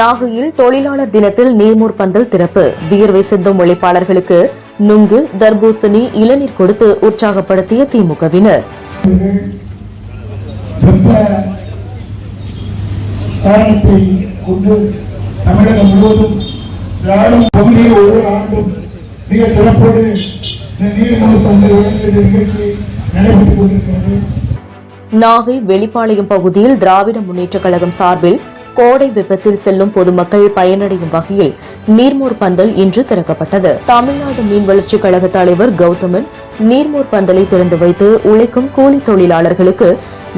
நாகையில் தொழிலாளர் தினத்தில் நீர்மூர் பந்தல் திறப்பு. வியர்வை சிந்தும் உழைப்பாளர்களுக்கு நுங்கு தர்பூசணி இளநீர் கொடுத்து உற்சாகப்படுத்திய திமுகவினர். ரொம்ப காரணத்தை கொண்டு தமிழகம் முழுவதும் திராவிடம் பகுதியில் ஒவ்வொரு ஆண்டும் மிக சிறப்போடு இந்த நீர்மூழ்கு பந்து வழங்குகிற நிகழ்ச்சி நடைபெற்றுக் கொண்டிருக்கிறது. நாகை வெளிப்பாளையம் பகுதியில் திராவிட முன்னேற்றக் கழகம் சார்பில் கோடை வெப்பத்தில் செல்லும் பொதுமக்கள் பயனடையும் வகையில் நீர்மோர் பந்தல் இன்று திறக்கப்பட்டது. தமிழ்நாடு மீன் வளர்ச்சிக் கழக தலைவர் கௌதமன் நீர்மோர் பந்தலை திறந்து வைத்து உழைக்கும் கூலி தொழிலாளர்களுக்கு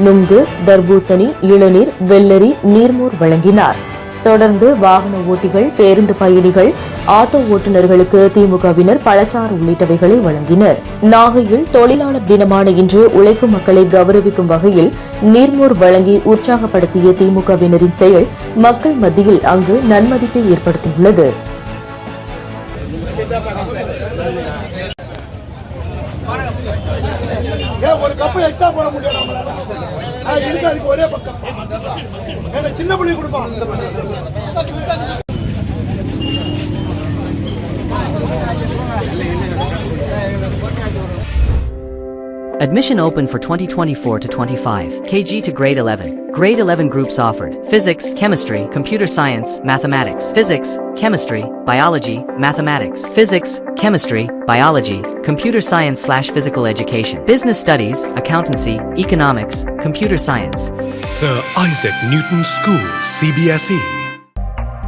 நுங்கு தர்பூசணி இளநீர் வெள்ளரி நீர்மோர் வழங்கினார். தொடர்ந்து வாகன ஓட்டிகள் பேருந்து பயணிகள் ஆட்டோ ஓட்டுநர்களுக்கு திமுகவினர் பழச்சாறு உள்ளிட்டவைகளை வழங்கினர். நாகையில் தொழிலாளர் தினமான இன்று உழைக்கும் மக்களை கௌரவிக்கும் வகையில் நீர்மோர் வழங்கி உற்சாகப்படுத்திய திமுகவினரின் செயல் மக்கள் மத்தியில் அங்கு நன்மதிப்பை ஏற்படுத்தியுள்ளது. ஒரு கப்பு எக்ஸ்ட்ரா போட முடியும் நம்மளால அதுக்கு ஒரே பக்கம். சின்ன புள்ளி கொடுப்பான். Admission open for 2024 to 25. KG to grade 11. Grade 11 groups offered. Physics, chemistry, computer science, mathematics. Physics, chemistry, biology, mathematics. Physics, chemistry, biology, computer science slash physical education. Business studies, accountancy, economics, computer science. Sir Isaac Newton School, CBSE.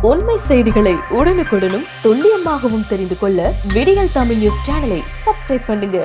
உண்மை செய்திகளை உடனுக்குடனும் துல்லியமாகவும் தெரிந்து கொள்ள விடியல் Tamil news சேனலை subscribe பண்ணுங்க